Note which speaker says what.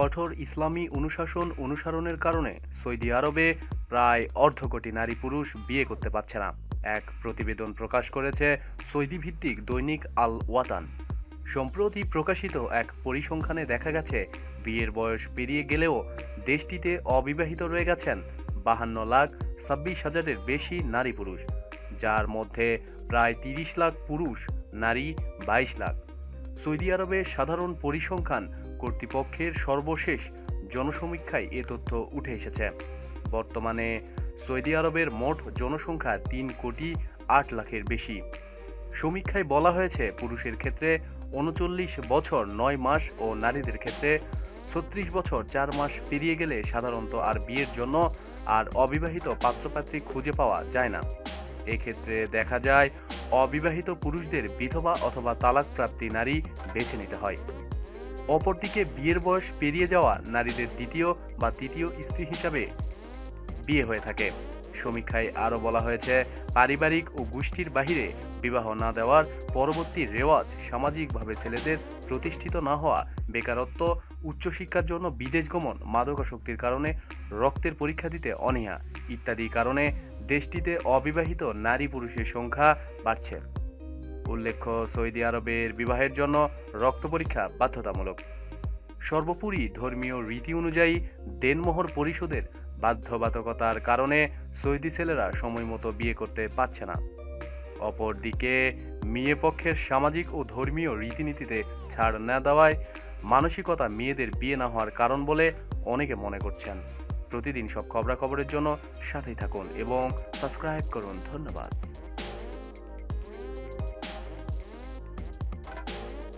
Speaker 1: কঠোর ইসলামী অনুশাসন অনুসরণের কারণে সৌদি আরবে প্রায় অর্ধ কোটি নারী পুরুষ বিয়ে করতে পারছে না। এক প্রতিবেদন প্রকাশ করেছে সৌদি ভিত্তিক দৈনিক আল ওয়াতান সম্প্রতি প্রকাশিত এক পরিসংখ্যানে দেখা গেছে, বিয়ের বয়স পেরিয়ে গেলেও দেশটিতে অবিবাহিত রয়ে গেছেন বাহান্ন লাখ ছাব্বিশ হাজারের বেশি নারী পুরুষ, যার মধ্যে প্রায় তিরিশ লাখ পুরুষ নারী, বাইশ লাখ। সৌদি আরবের সাধারণ পরিসংখ্যান কর্তৃপক্ষের সর্বশেষ জনসমীক্ষায় এ তথ্য উঠে এসেছে। বর্তমানে সৌদি আরবের মোট জনসংখ্যা তিন কোটি আট লাখের বেশি। সমীক্ষায় বলা হয়েছে, পুরুষের ক্ষেত্রে উনচল্লিশ বছর নয় মাস ও নারীদের ক্ষেত্রে ছত্রিশ বছর চার মাস পেরিয়ে গেলে সাধারণত আর বিয়ের জন্য আর অবিবাহিত পাত্রপাত্রী খুঁজে পাওয়া যায় না। এক্ষেত্রে দেখা যায়, অবিবাহিত পুরুষদের বিধবা অথবা তালাকপ্রাপ্তি নারী বেছে নিতে হয়। অপরদিকে বিয়ের বয়স পেরিয়ে যাওয়া নারীদের দ্বিতীয় বা তৃতীয় স্ত্রী হিসাবে বিয়ে হয়ে থাকে। সমীক্ষায় আরও বলা হয়েছে, পারিবারিক ও গোষ্ঠীর বাহিরে বিবাহ না দেওয়ার পরবর্তী রেওয়াজ সামাজিকভাবে ছেলেদের প্রতিষ্ঠিত না হওয়া, বেকারত্ব, উচ্চশিক্ষার জন্য বিদেশ গমন, মাদকাসক্তির কারণে রক্তের পরীক্ষা দিতে অনীহা ইত্যাদি কারণে দেশটিতে অবিবাহিত নারী পুরুষের সংখ্যা বাড়ছে। উল্লেখ্য, সৌদি আরবের বিবাহের জন্য রক্ত পরীক্ষা বাধ্যতামূলক। সর্বোপরি ধর্মীয় রীতি অনুযায়ী দেনমোহর পরিশোধের বাধ্যবাধকতার কারণে সৌদি ছেলেরা সময়মতো বিয়ে করতে পারছে না। অপরদিকে, মেয়ে পক্ষের সামাজিক ও ধর্মীয় রীতিনীতিতে ছাড় না দেওয়ায় মানসিকতা মেয়েদের বিয়ে না হওয়ার কারণ বলে অনেকে মনে করছেন। প্রতিদিন সব খবরাখবরের জন্য সাথেই থাকুন এবং সাবস্ক্রাইব করুন। ধন্যবাদ।